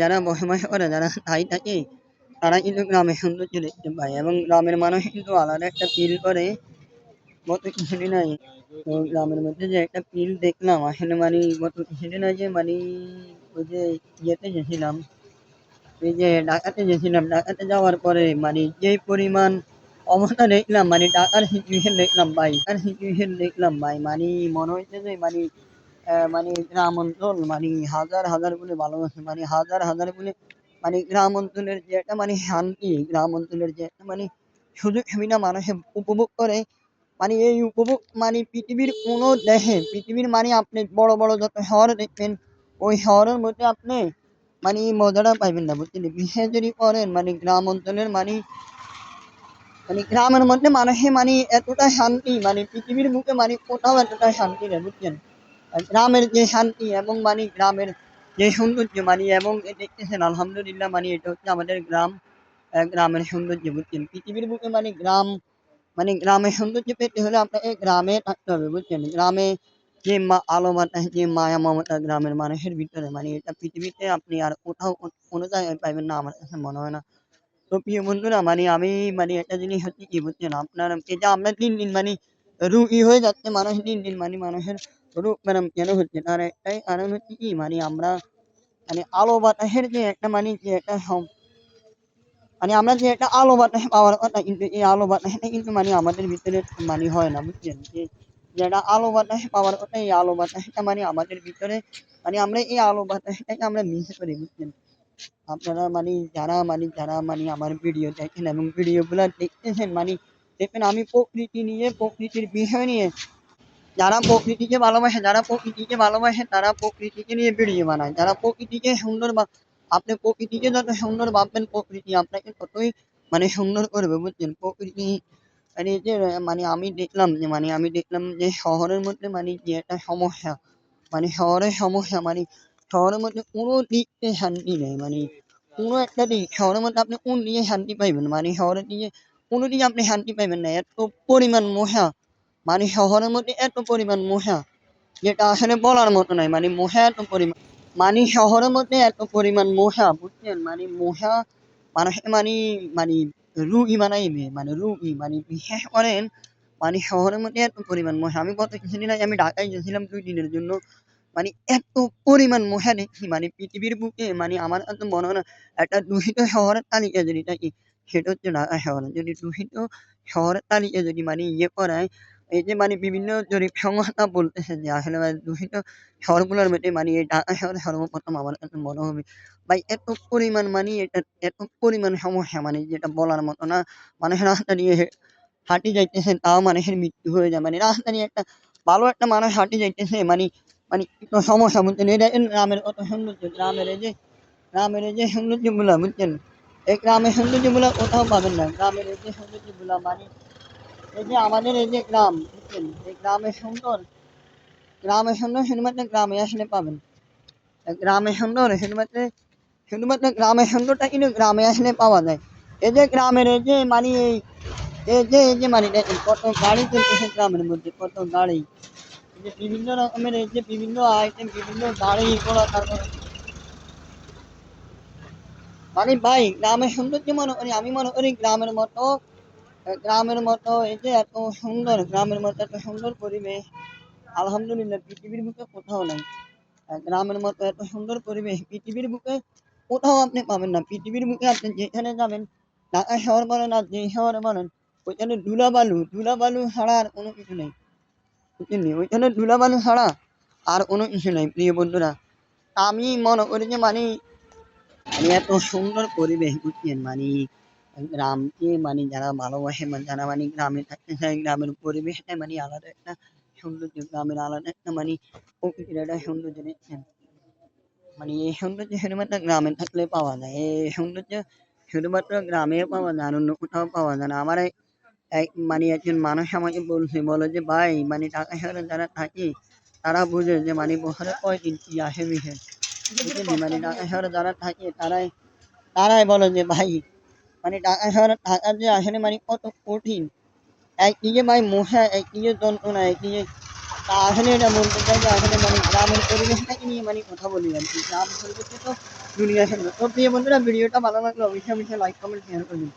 যারা বসবাস করে যারা স্থায়ী থাকে তারা কিন্তু গ্রামের সৌন্দর্য দেখতে পায় এবং গ্রামের মানুষ কিন্তু আলাদা একটা ফিল করে গত কিছুদিন আগে তো গ্রামের মধ্যে যে একটা ফিল দেখলাম আসলে মানে গত কিছুদিন আগে মানে ওই যে ইয়েতে গেছিলাম ওই যে ঢাকাতে গেছিলাম ঢাকাতে যাওয়ার পরে মানে যে পরিমাণ অবস্থা দেখলাম মানে ঢাকার সিচুয়েশন দেখলাম ভাই ঢাকার সিচুয়েশন দেখলাম ভাই মানে মনে হচ্ছে যে মানে মানে অঞ্চল মানে হাজার হাজার বলে ভালোবাসে মানে হাজার হাজার বলে মানে গ্রাম অঞ্চলের যে একটা মানে শান্তি, গ্রাম অঞ্চলের যে একটা মানে সুযোগ সুবিধা মানুষে উপভোগ করে মানে এই উপভোগ মানে পৃথিবীর কোনো দেশে, পৃথিবীর মানে আপনি বড় বড় যত শহর দেখবেন, ওই শহরের মধ্যে আপনি মানে এই মজাটা পাইবেন না, বুঝছেন? বিশেষ যদি করেন মানে গ্রাম অঞ্চলের মানে মানে গ্রামের মধ্যে মানুষে মানে এতটা শান্তি মানে পৃথিবীর বুকে মানে কোথাও এতটা শান্তি নেই, বুঝছেন? গ্রামের যে শান্তি এবং মানে গ্রামের যে সৌন্দর্য মানে এবং দেখতেছেন, আলহামদুলিল্লাহ মানে এটা হচ্ছে আমাদের গ্রাম গ্রামের সৌন্দর্য বুঝছেন। পৃথিবীর বুকে মানে গ্রাম মানে গ্রামের সৌন্দর্য পেতে হলে আপনাকে গ্রামে থাকতে হবে বুঝছেন। গ্রামে যে মা, আলো বাতাস যে মায়া মমতা গ্রামের মানুষের ভিতরে মানে এটা পৃথিবীতে আপনি আর কোথাও কোনো জায়গায় পাইবেন না, আমার কাছে মনে হয় না। তো প্রিয় বন্ধুরা মানে আমি মানে একটা জিনিস হচ্ছে কি বুঝছেন, আপনার যে আমরা দিন দিন মানে রুগী হয়ে যাচ্ছে, মানুষ দিন দিন মানে মানুষের রোগ ব্যায়াম কেন হচ্ছে তার একটাই কারণ হচ্ছে কি মানে আমরা মানে আলো বাতাসের যে একটা মানে যে একটা সম- মানে আমরা যে একটা আলো বাতাস পাওয়ার কথা কিন্তু এই আলো বাতাসটা কিন্তু মানে আমাদের ভিতরে মানে হয় না বুঝছেন যে যেটা আলো বাতাস পাওয়ার কথা এই আলো বাতাসটা মানে আমাদের ভিতরে মানে আমরা এই আলো বাতাসটাকে আমরা মিস করি বুঝছেন আপনারা মানে যারা মানে যারা মানে আমার ভিডিও দেখেন এবং ভিডিওগুলো দেখতেছেন মানে দেখবেন আমি প্রকৃতি নিয়ে প্রকৃতির বিষয় নিয়ে যারা প্রকৃতিকে ভালোবাসে যারা প্রকৃতিকে ভালোবাসে তারা প্রকৃতিকে নিয়ে ভিডিও বানায় যারা প্রকৃতিকে সুন্দর বা আপনি প্রকৃতিকে যত সুন্দর ভাববেন প্রকৃতি আপনাকে ততই মানে সুন্দর করবে বুঝছেন প্রকৃতি মানে এই যে আহ, মানে আমি দেখলাম যে মানে আমি দেখলাম যে শহরের মধ্যে মানে যে একটা সমস্যা মানে শহরের সমস্যা মানে শহরের মধ্যে কোনো দিক থেকে শান্তি নেই মানে কোনো একটা দিক শহরের মধ্যে আপনি কোন দিকে শান্তি পাইবেন মানে শহরের দিকে কোনো দিকে আপনি শান্তি পাইবেন না এত পরিমাণ মশা মানে শহরের মধ্যে এত পরিমাণ মশা যেটা আসলে বলার মতো নয় মানে মশা এত পরিমাণ মানে শহরের মধ্যে এত পরিমাণ মশা বুঝছেন? মানে মশা মানুষের মানে মানে রুগী বানাইবে মানে রুগী মানে বিশেষ করেন মানে শহরের মধ্যে এত পরিমাণ মশা আমি গত কিছুদিন আগে আমি ঢাকায় গেছিলাম দুই দিনের জন্য মানে এত পরিমাণ মশা দেখি মানে পৃথিবীর বুকে মানে আমার কাছে মনে হয় একটা দূষিত শহরের তালিকা যদি থাকি, সেটা হচ্ছে ঢাকা শহর যদি দূষিত শহরের তালিকা যদি মানে ইয়ে করায় এই যে মানে বিভিন্ন জরিপ সংস্থা বলতেছে যে আসলে মানে দূষিত শহরগুলোর মধ্যে মানে এই ঢাকা শহরে সর্বপ্রথম আমার কাছে মনে হবে, ভাই এত পরিমাণ মানে এটা এত পরিমাণ সমস্যা মানে যেটা বলার মতো না, মানুষের রাস্তা দিয়ে হাঁটি যাইতেছে তাও মানুষের মৃত্যু হয়ে যায় মানে রাস্তা দিয়ে একটা ভালো একটা মানুষ হাঁটি যাইতেছে মানে মানে কত সমস্যা বুঝছেন? এটা গ্রামের কত সৌন্দর্য, গ্রামের যে গ্রামের যে সৌন্দর্যগুলা বুঝছেন? এই গ্রামের সৌন্দর্যগুলা কোথাও পাবেন না, গ্রামের এই যে সৌন্দর্যগুলা মানে এই যে আমাদের এই যে গ্রাম, বুঝছেন? এই গ্রামের সুন্দর গ্রামের সুন্দর শুধুমাত্র গ্রামে আসলে পাবেন। গ্রামের সুন্দর, শুধুমাত্র শুধুমাত্র গ্রামের সুন্দরটা কিন্তু গ্রামে আসলে পাওয়া যায়। এই যে গ্রামের, এই যে মানে এই যে এই যে মানে দেখেন কত গাড়ি চলতেছে গ্রামের মধ্যে কত গাড়ি। এই যে বিভিন্ন রকমের, এই যে বিভিন্ন আইটেম বিভিন্ন গাড়ি ঘোড়া তারপরে মানে ভাই, গ্রামের সৌন্দর্য মনে করি, আমি মনে করি গ্রামের মতো গ্রামের মতো, এই যে এত সুন্দর, গ্রামের মতো এত সুন্দর পরিবেশ, আলহামদুলিল্লাহ পৃথিবীর বুকে কোথাও নাই। গ্রামের মতো এত সুন্দর পরিবেশ, পৃথিবীর বুকে কোথাও আপনি পাবেন না। পৃথিবীর বুকে আপনি যেখানে যাবেন, ঢাকা শহর বলেন আর যে শহরে বলেন, ওইখানে ধুলাবালু ধুলাবালু ছাড়া আর কোনো কিছু নেই। বুঝলেন ওইখানে ধুলাবালু ছাড়া আর কোনো কিছু নেই, প্রিয় বন্ধুরা। আমি মনে করি যে মানে এত সুন্দর পরিবেশ, বুঝছেন মানে গ্রামকে মানে যারা ভালোবাসে মানে যারা মানে গ্রামে থাকতে চায় গ্রামের পরিবেশটা মানে আলাদা একটা সৌন্দর্য গ্রামের আলাদা একটা মানে প্রকৃতির একটা সৌন্দর্য মানে এই সৌন্দর্য শুধুমাত্র গ্রামে থাকলে পাওয়া যায় এই সৌন্দর্য শুধুমাত্র গ্রামে পাওয়া যায় আর অন্য কোথাও পাওয়া যায় না। আমার এক মানে একজন মানুষ আমাকে বলছে বলে যে ভাই মানে ঢাকা শহরে যারা থাকে তারা বুঝে যে মানে বছরে কয়দিন কি আসে বুঝলি মানে ঢাকা শহরে যারা থাকে তারাই তারাই বলে যে ভাই মানে ঢাকা শহরে থাকার যে আসলে মানে কত কঠিন। একদিকে ভাই মশা একদিকে যন্ত্রণা একদিকে তা আসলে এটা বলতে চাই, যে আসলে মানে গ্রামের পরিবেশটাকে নিয়ে মানে কথা বলি আর কি। গ্রাম পরিবেশে তো দুনিয়া সুন্দর তো প্রিয় বন্ধুরা, ভিডিওটা ভালো লাগলে অবশ্যই অবশ্যই লাইক কমেন্ট শেয়ার করবেন।